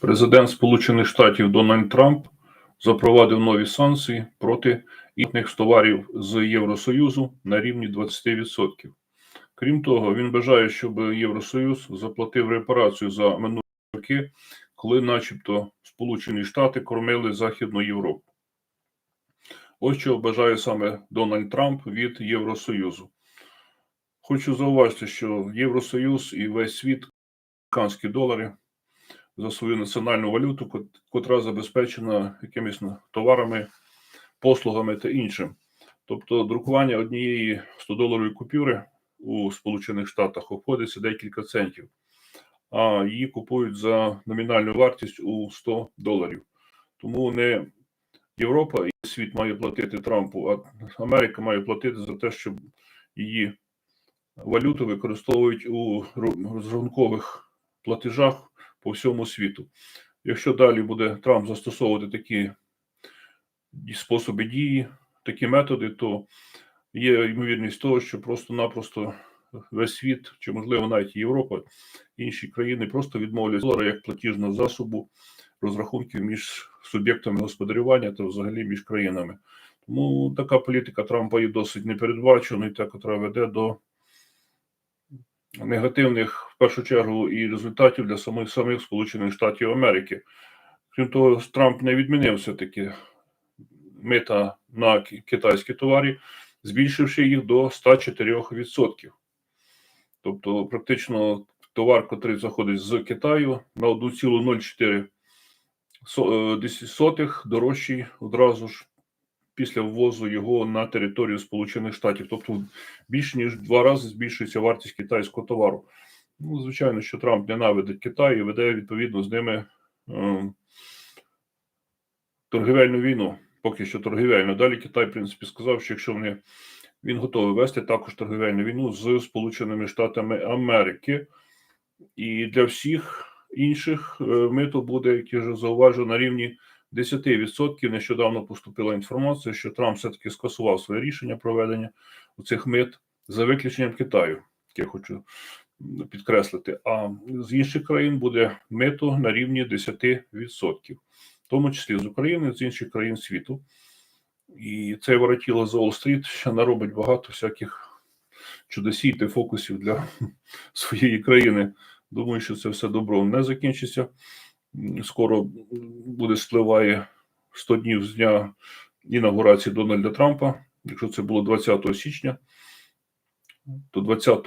Президент Сполучених Штатів Дональд Трамп запровадив нові санкції проти імпортних товарів з Євросоюзу на рівні 20%. Крім того, він бажає, щоб Євросоюз заплатив репарацію за минулі роки, коли, начебто, Сполучені Штати кормили Західну Європу. Ось чого бажає саме Дональд Трамп від Євросоюзу. Хочу зауважити, що Євросоюз і весь світ американські долари за свою національну валюту, кот- котра забезпечена якимись ну, товарами, послугами та іншим. Тобто друкування однієї 100-доларової купюри у Сполучених Штатах обходиться декілька центів, а її купують за номінальну вартість у 100 доларів. Тому не Європа і світ має платити Трампу, а Америка має платити за те, щоб її валюту використовують у розрахункових платежах по всьому світу. Якщо далі буде Трамп застосовувати такі способи дії, такі методи, то є ймовірність того, що просто-напросто весь світ, чи можливо навіть Європа, інші країни просто відмовляють долара як платіжного засобу розрахунків між суб'єктами господарювання та взагалі між країнами. Тому така політика Трампа є досить непередбаченою, та котра веде до негативних в першу чергу і результатів для самих самих Сполучених Штатів Америки. Крім того, Трамп не відмінив все-таки мита на китайські товари, збільшивши їх до 104%. Тобто, практично товар, який заходить з Китаю на 1,04 со- е, дорожчий одразу ж після ввозу його на територію Сполучених Штатів. Тобто більш ніж два рази збільшується вартість китайського товару. Ну, звичайно, що Трамп ненавидить Китай і веде відповідно з ними е, торгівельну війну. Поки що торгівельну. Далі Китай, в принципі, сказав, що якщо вони він готовий вести також торгівельну війну з Сполученими Штатами Америки. І для всіх інших е, мито буде, як я вже зауважу, на рівні 10%. Нещодавно поступила інформація, що Трамп все-таки скасував своє рішення проведення у цих мит за виключенням Китаю, я хочу підкреслити. А з інших країн буде мито на рівні 10%, в тому числі з України, з інших країн світу. І цей воротіло з Уолл-стріт ще наробить багато всяких чудосій та фокусів для своєї країни. Думаю, що це все добро не закінчиться. Скоро буде спливає 100 днів з дня інаугурації Дональда Трампа. Якщо це було 20 січня, то 20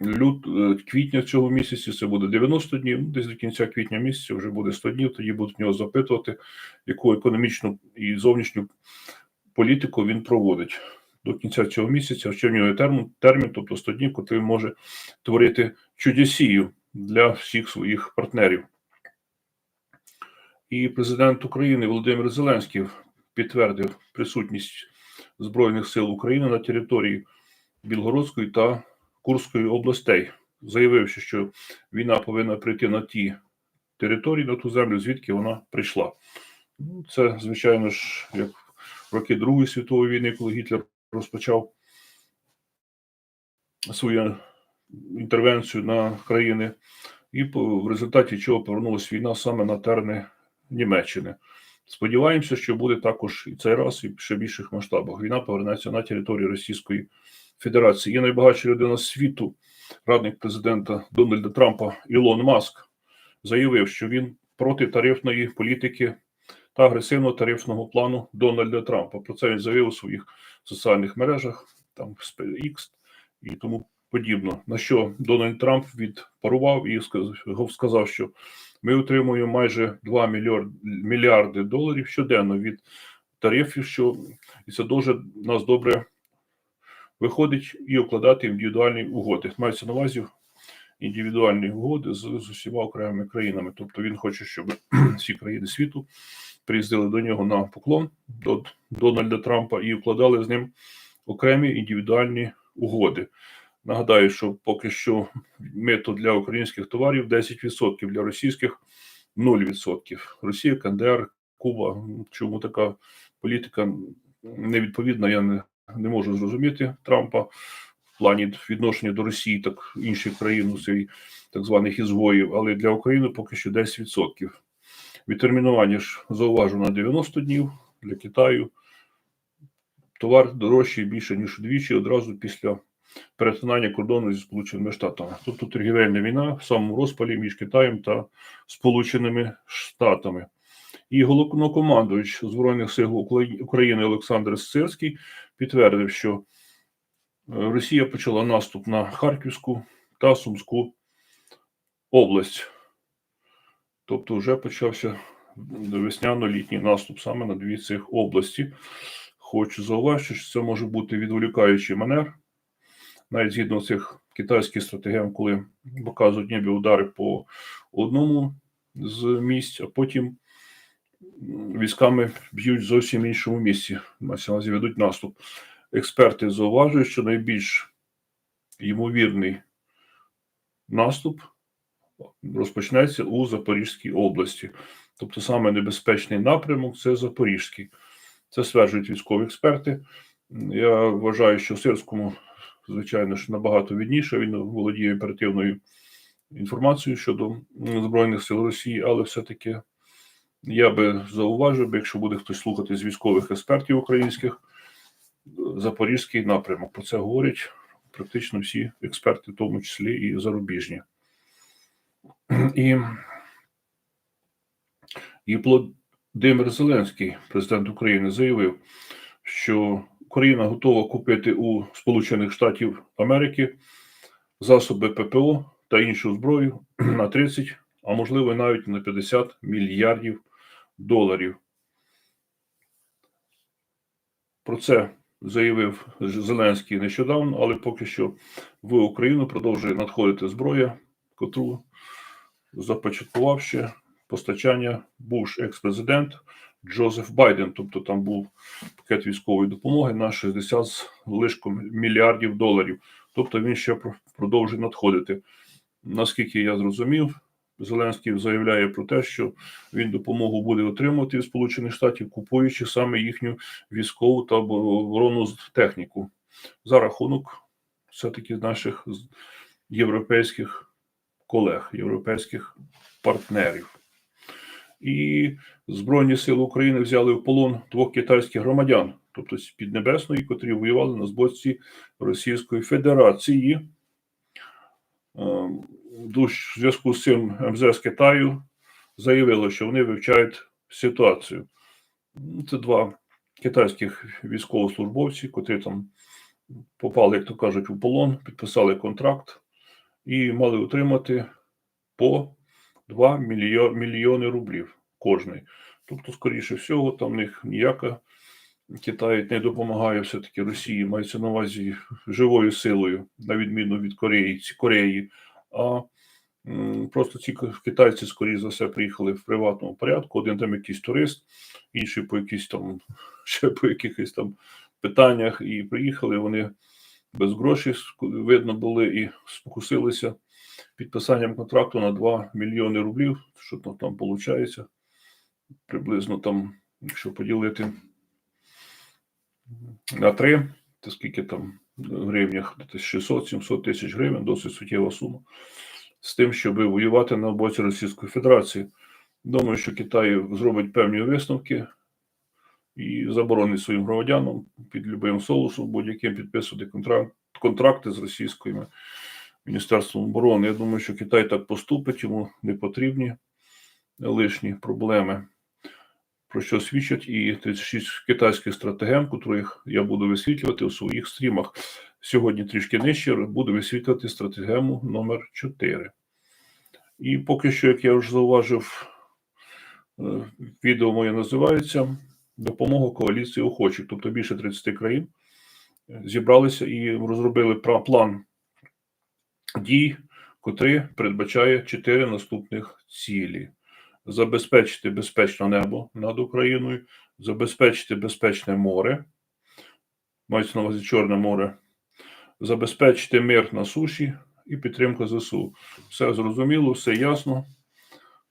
лют, е, квітня цього місяця це буде 90 днів. Десь до кінця квітня місяця вже буде 100 днів. Тоді будуть в нього запитувати, яку економічну і зовнішню політику він проводить. До кінця цього місяця, ще в нього є термін, термін, тобто 100 днів, він може творити чудесію для всіх своїх партнерів. І президент України Володимир Зеленський підтвердив присутність Збройних сил України на території Білгородської та Курської областей, заявивши, що війна повинна прийти на ті території, на ту землю, звідки вона прийшла. Ну, Це, звичайно ж, як роки Другої світової війни, коли Гітлер розпочав свою інтервенцію на країни, і в результаті чого повернулася війна саме на терни Німеччини. Сподіваємося, що буде також і цей раз, і в ще більших масштабах. Війна повернеться на територію Російської Федерації. Є найбагатша людина світу, радник президента Дональда Трампа Ілон Маск, заявив, що він проти тарифної політики та агресивного тарифного плану Дональда Трампа. Про це він заявив у своїх соціальних мережах, там X і тому подібно. На що Дональд Трамп відпарував і сказав, що ми отримуємо майже 2 мільярд- мільярди доларів щоденно від тарифів, що і це дуже нас добре виходить і укладати індивідуальні угоди. Мається на увазі індивідуальні угоди з, з усіма окремими країнами. Тобто він хоче, щоб всі країни світу приїздили до нього на поклон до Дональда Трампа і укладали з ним окремі індивідуальні угоди. Нагадаю, що поки що мито для українських товарів 10%, для російських 0%. Росія, КНДР, Куба. Чому така політика невідповідна, я не, не можу зрозуміти Трампа в плані відношення до Росії, так інших країн, цей так званих ізгоїв, але для України поки що 10%. Відтермінування ж зауважено на 90 днів для Китаю. Товар дорожчий більше, ніж удвічі одразу після перетинання кордону зі Сполученими Штатами. Тобто торгівельна війна в самому розпалі між Китаєм та Сполученими Штатами. І головнокомандуючий Збройних сил України Олександр Сирський підтвердив, що е, Росія почала наступ на Харківську та Сумську область. Тобто вже почався весняно-літній наступ саме на дві цих області. Хочу зауважити, що це може бути відволікаючий манер, навіть згідно цих китайських стратегем, коли показують ніби удари по одному з місць, а потім військами б'ють зовсім іншому місці. Мається ведуть наступ. Експерти зауважують, що найбільш ймовірний наступ розпочнеться у Запорізькій області. Тобто саме небезпечний напрямок це Запорізький. Це стверджують військові експерти. Я вважаю, що Сирському, звичайно ж, набагато відніше. Він володіє оперативною інформацією щодо Збройних сил Росії, але все-таки я би зауважив, якщо буде хтось слухати з військових експертів українських, Запорізький напрямок. Про це говорять практично всі експерти, в тому числі і зарубіжні. І, і Володимир Зеленський, президент України, заявив, що Україна готова купити у Сполучених Штатів Америки засоби ППО та іншу зброю на 30, а можливо навіть на 50 мільярдів доларів. Про це заявив Зеленський нещодавно, але поки що в Україну продовжує надходити зброя, котру започаткував ще постачання був екс-президент Джозеф Байден. Тобто там був пакет військової допомоги на 60 з лишком мільярдів доларів. Тобто він ще продовжує надходити. Наскільки я зрозумів, Зеленський заявляє про те, що він допомогу буде отримувати від Сполучених Штатів, купуючи саме їхню військову та оборонну техніку за рахунок все-таки наших європейських колег, європейських партнерів. І Збройні сили України взяли в полон двох китайських громадян, тобто Піднебесної, котрі воювали на збоці Російської Федерації. Ем, в зв'язку з цим МЗС Китаю заявило, що вони вивчають ситуацію. Це два китайських військовослужбовці, котрі там попали, як то кажуть, у полон, підписали контракт і мали отримати по 2 мільйо- мільйони рублів кожний. Тобто, скоріше всього, там них ніяка Китай не допомагає все-таки Росії, мається на увазі живою силою, на відміну від Кореї, Кореї. А просто ці китайці, скоріше за все, приїхали в приватному порядку. Один там якийсь турист, інший по якісь там ще по якихось там питаннях, і приїхали вони без грошей, видно були і спокусилися підписанням контракту на 2 мільйони рублів, що там, виходить, приблизно там, якщо поділити на 3, то скільки там в гривнях, десь 600-700 тисяч гривень, досить суттєва сума, з тим, щоб воювати на боці Російської Федерації. Думаю, що Китай зробить певні висновки і заборонить своїм громадянам під любим соусом будь-яким підписувати контракт, контракти з російськими Міністерством оборони. Я думаю, що Китай так поступить, йому не потрібні лишні проблеми, про що свідчать і 36 китайських стратегем, котрих я буду висвітлювати у своїх стрімах. Сьогодні трішки нижче буду висвітлювати стратегему номер 4. І поки що, як я вже зауважив, е, відео моє називається Допомога коаліції охочих, тобто більше 30 країн зібралися і розробили план дій, котрий передбачає чотири наступних цілі: забезпечити безпечне небо над Україною, забезпечити безпечне море, мається на увазі Чорне море, забезпечити мир на суші і підтримка ЗСУ. Все зрозуміло, все ясно.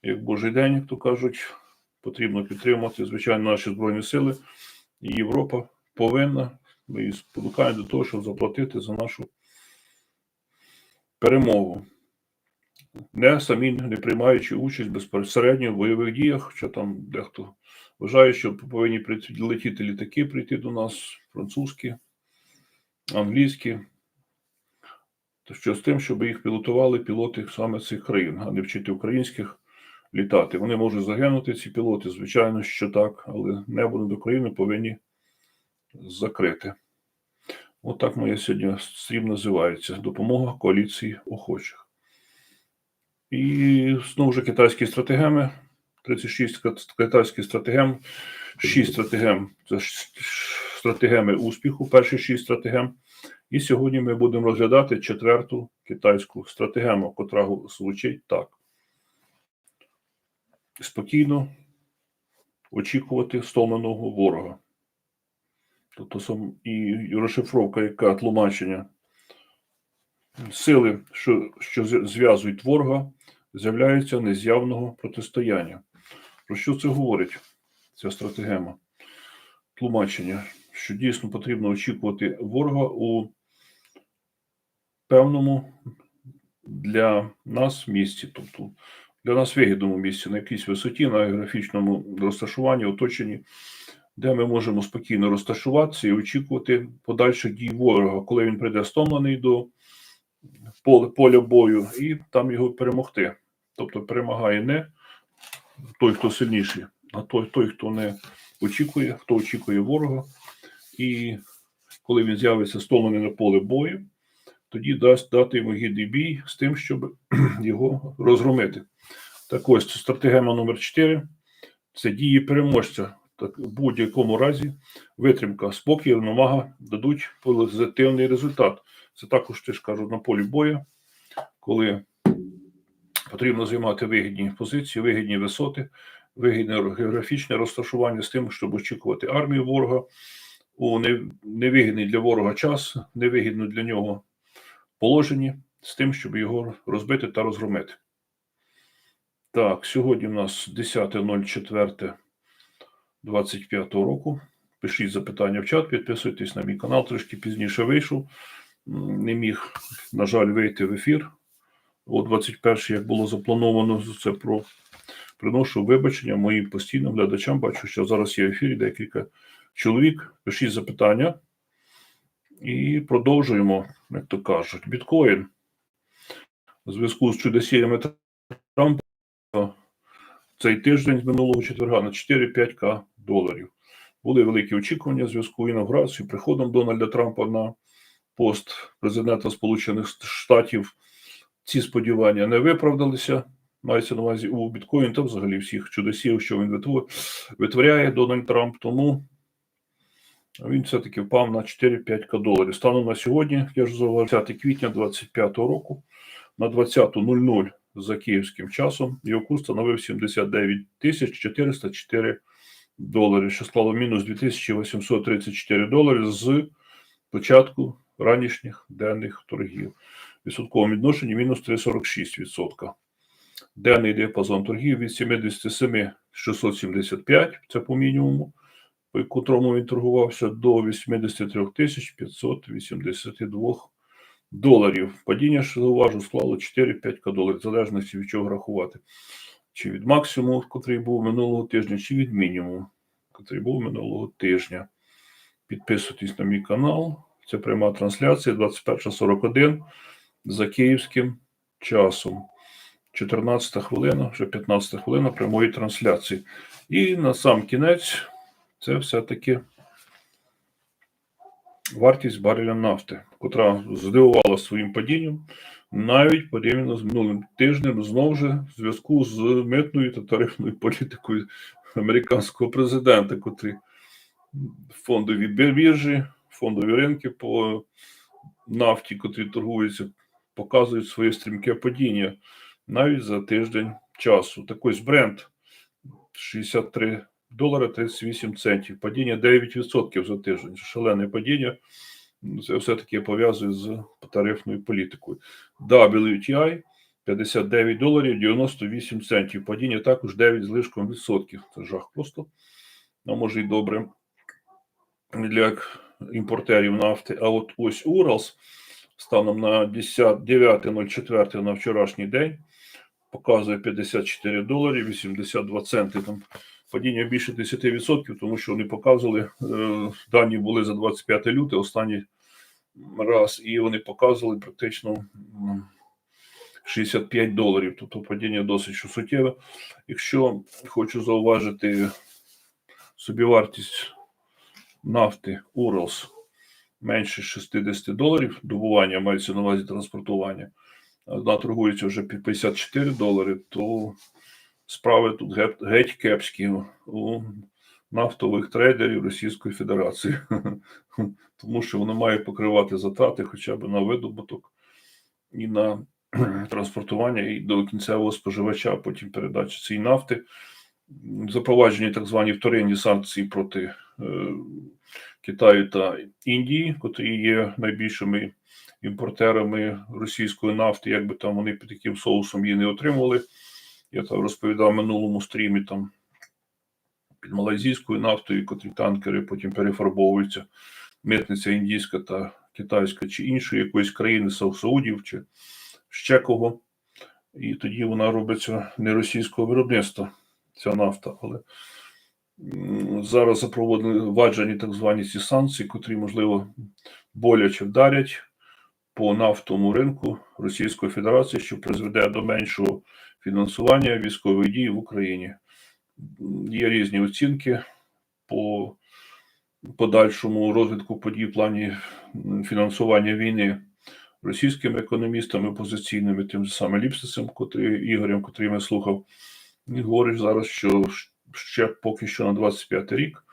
Як Божий день, як то кажуть, потрібно підтримувати, звичайно, наші Збройні Сили. І Європа повинна, ми її спонукаємо до того, щоб заплатити за нашу перемогу. не самі не приймаючи участь безпосередньо в бойових діях, що там дехто вважає, що повинні летіти літаки, прийти до нас, французькі, англійські. То що з тим, щоб їх пілотували пілоти саме цих країн, а не вчити українських літати. Вони можуть загинути, ці пілоти, звичайно, що так, але небо над Україною повинні закрити. Отак моя сьогодні стрім називається Допомога коаліції охочих. І знову ж китайські стратегеми. 36 китайських стратегем, 6 стратегем це стратегеми успіху, перші 6 стратегем. І сьогодні ми будемо розглядати четверту китайську стратегему, котра звучить так. Спокійно очікувати стомленого ворога. Тобто сам і розшифровка, яка тлумачення сили, що, що зв'язують ворога, з'являються нез'явного протистояння. Про що це говорить ця стратегема? Тлумачення, що дійсно потрібно очікувати ворога у певному для нас місці, тобто для нас вигідному місці, на якійсь висоті, на географічному розташуванні, оточенні, де ми можемо спокійно розташуватися і очікувати подальших дій ворога, коли він прийде стомлений до поля, бою, і там його перемогти. Тобто перемагає не той, хто сильніший, а той, той, хто не очікує, хто очікує ворога. І коли він з'явиться стомлений на поле бою, тоді дасть дати йому гідний бій з тим, щоб його розгромити. Так ось стратегема номер 4 це дії переможця. Так, в будь-якому разі витримка, спокій, рівновага дадуть позитивний результат. Це також теж кажуть на полі бою, коли потрібно займати вигідні позиції, вигідні висоти, вигідне географічне розташування з тим, щоб очікувати армію ворога у невигідний для ворога час, невигідно для нього положенні, з тим, щоб його розбити та розгромити. Так, сьогодні у нас 10.04.25 року. Пишіть запитання в чат, підписуйтесь на мій канал, трішки пізніше вийшов. Не міг, на жаль, вийти в ефір. О 21 як було заплановано, це про приношу вибачення моїм постійним глядачам. Бачу, що зараз є в ефірі декілька чоловік. Пишіть запитання. І продовжуємо, як то кажуть, біткоін. У зв'язку з чудосіями Трампа цей тиждень з минулого четверга на 4-5к доларів. Були великі очікування в зв'язку з інавгурацією, приходом Дональда Трампа на пост президента Сполучених Штатів. Ці сподівання не виправдалися. Мається на увазі у біткоін та взагалі всіх чудосів, що він витво- витворяє Дональд Трамп. Тому він все-таки впав на 4-5к доларів. Станом на сьогодні, я ж зауважу, 10 квітня 2025 року на 20.00 за київським часом його курс становив 79 тисяч 404 долари, що склало мінус 2834 долари з початку ранішніх денних торгів. Відсотковому відношенні мінус 3,46%. Денний діапазон торгів від 77 675, це по мінімуму, по котрому він торгувався, до 83 582 доларів. Падіння, що зауважу, склало 4-5 доларів, в залежності від чого рахувати. Чи від максимуму, котрий був минулого тижня, чи від мінімуму, котрий був минулого тижня. Підписуйтесь на мій канал. Це пряма трансляція 21.41 за київським часом. 14 хвилина, вже 15 хвилина прямої трансляції. І на сам кінець це все-таки вартість бареля нафти, котра здивувала своїм падінням навіть порівняно з минулим тижнем, знову ж в зв'язку з митною та тарифною політикою американського президента, котрий фондові біржі, фондові ринки по нафті, котрі торгуються, показують своє стрімке падіння навіть за тиждень часу. Так ось бренд 63 долари 38 центів. Падіння 9% за тиждень. Шалене падіння. Це все-таки пов'язує з тарифною політикою. WTI 59 доларів 98 центів. Падіння також 9 з лишком відсотків. Це жах просто. А може й добре для імпортерів нафти. А от ось Уралс станом на 10 9.04 на вчорашній день показує 54 долари 82 центи. Там падіння більше 10%, тому що вони показували, е, дані були за 25 лютого, останній раз, і вони показували практично 65 доларів. Тобто падіння досить суттєве. Якщо хочу зауважити собівартість нафти Уралс менше 60 доларів, добування мається на увазі транспортування, вона торгується вже під 54 долари, то справи тут геть, кепські нафтових трейдерів Російської Федерації, тому що воно має покривати затрати хоча б на видобуток і на транспортування і до кінцевого споживача, потім передачі цієї нафти. Запроваджені так звані вторинні санкції проти е, Китаю та Індії, котрі є найбільшими імпортерами російської нафти, як би там вони під яким соусом її не отримували. Я там розповідав в минулому стрімі там під малайзійською нафтою, котрі танкери потім перефарбовуються. Митниця індійська та китайська чи іншої якоїсь країни Сау- Саудів чи ще кого. І тоді вона робиться не російського виробництва, ця нафта. Але зараз запровадили ваджені так звані ці санкції, котрі, можливо, боляче вдарять по нафтовому ринку Російської Федерації, що призведе до меншого фінансування військових дій в Україні. Є різні оцінки по подальшому розвитку подій в плані фінансування війни російськими економістами позиційними, тим самим Ліпсисом, котрий Ігорем, котрий я слухав, він говорить зараз, що ще поки що на 25 рік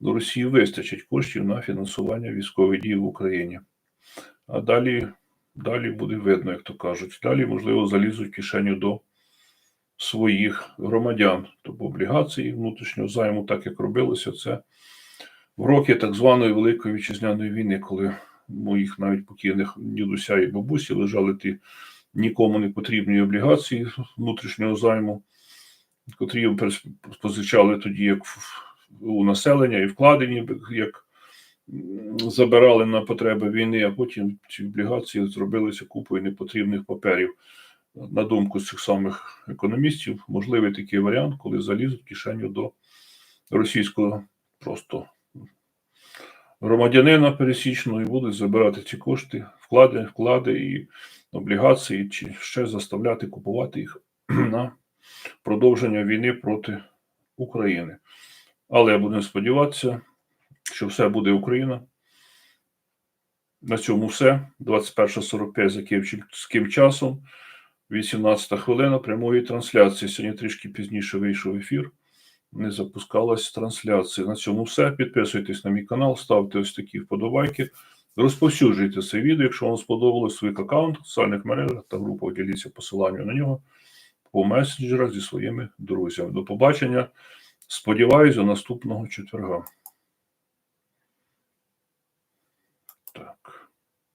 до Росії вистачить коштів на фінансування військових дій в Україні. А далі, далі буде видно, як то кажуть. Далі, можливо, залізуть в кишеню до своїх громадян, тобто облігації внутрішнього займу, так як робилося це в роки так званої Великої вітчизняної війни, коли моїх навіть покійних дідуся і бабусі лежали ті нікому не потрібні облігації внутрішнього займу, котрі позичали тоді як у населення і вкладені, як забирали на потреби війни, а потім ці облігації зробилися купою непотрібних паперів. На думку цих самих економістів, можливий такий варіант, коли залізуть в кишеню до російського просто громадянина пересічного і будуть забирати ці кошти, вклади, вклади і облігації, чи ще заставляти купувати їх на продовження війни проти України. Але будемо сподіватися, що все буде Україна. На цьому все. 21.45 за київським часом. 18 хвилина прямої трансляції. Сьогодні трішки пізніше вийшов ефір. Не запускалась трансляція. На цьому все. Підписуйтесь на мій канал, ставте ось такі вподобайки. Розповсюджуйте це відео, якщо вам сподобалось свій аккаунт в соціальних мережах та групах, діліться посиланням на нього по месенджерах зі своїми друзями. До побачення. Сподіваюся, до наступного четверга.